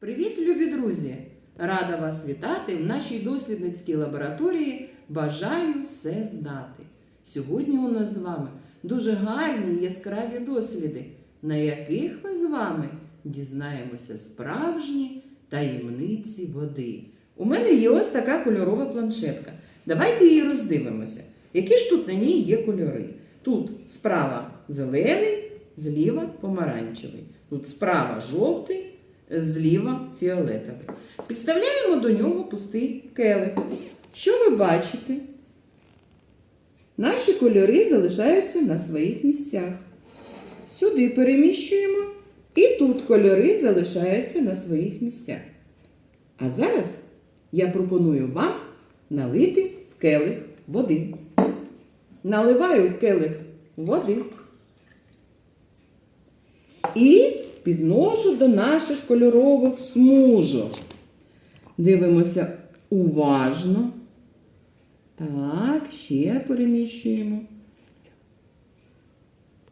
Привіт, любі друзі! Рада вас вітати в нашій дослідницькій лабораторії Бажаю все знати. Сьогодні у нас з вами дуже гарні яскраві досліди, на яких ми з вами дізнаємося справжні таємниці води. У мене є ось така кольорова планшетка. Давайте її роздивимося. Які ж тут на ній є кольори? Тут справа зелений, зліва помаранчевий. Тут справа жовтий, зліва фіолетовий. Підставляємо до нього пустий келих. Що ви бачите? Наші кольори залишаються на своїх місцях. Сюди переміщуємо, і тут кольори залишаються на своїх місцях. А зараз я пропоную вам налити в келих води. Наливаю в келих води. І підношу до наших кольорових смужок. Дивимося уважно. Так, ще переміщуємо.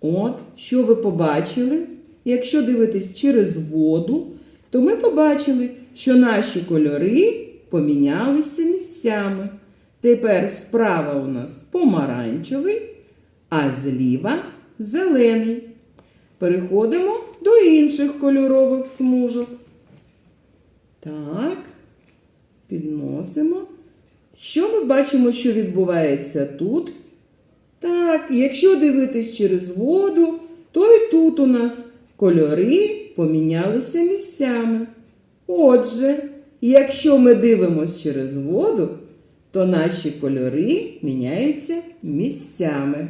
От, що ви побачили? Якщо дивитись через воду, то ми побачили, що наші кольори помінялися місцями. Тепер справа у нас помаранчевий, а зліва зелений. Переходимо до інших кольорових смужок. Так, підносимо. Що ми бачимо, що відбувається тут? Так, якщо дивитись через воду, то і тут у нас кольори помінялися місцями. Отже, якщо ми дивимося через воду, то наші кольори міняються місцями.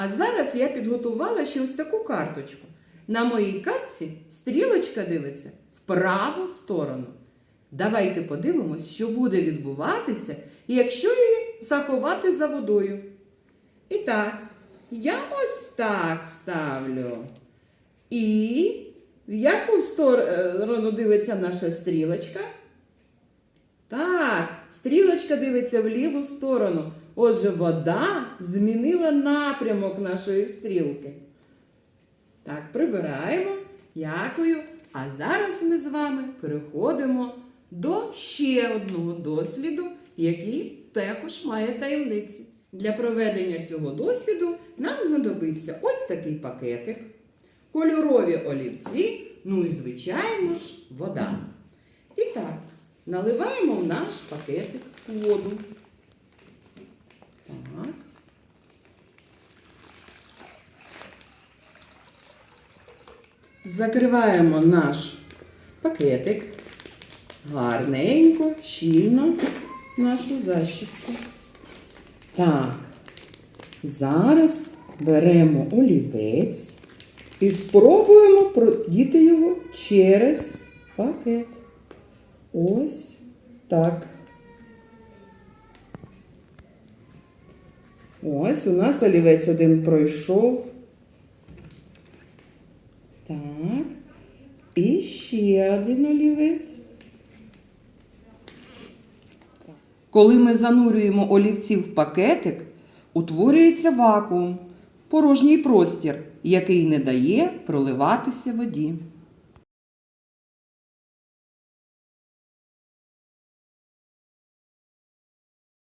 А зараз я підготувала ще ось таку карточку. На моїй картці стрілочка дивиться в праву сторону. Давайте подивимось, що буде відбуватися, якщо її заховати за водою. І так, я ось так ставлю. І в яку сторону дивиться наша стрілочка? Так, стрілочка дивиться в ліву сторону. Отже, вода змінила напрямок нашої стрілки. Так, прибираємо. Дякую. А зараз ми з вами переходимо до ще одного досліду, який також має таємниці. Для проведення цього досліду нам знадобиться ось такий пакетик, кольорові олівці, ну і, звичайно ж, вода. І так, наливаємо в наш пакетик воду. Так. Закриваємо наш пакетик гарненько, щільно нашу защіпку. Так, зараз беремо олівець і спробуємо продіти його через пакет. Ось так. Ось у нас олівець один пройшов. Так. І ще один олівець. Коли ми занурюємо олівці в пакетик, утворюється вакуум, порожній простір, який не дає проливатися воді.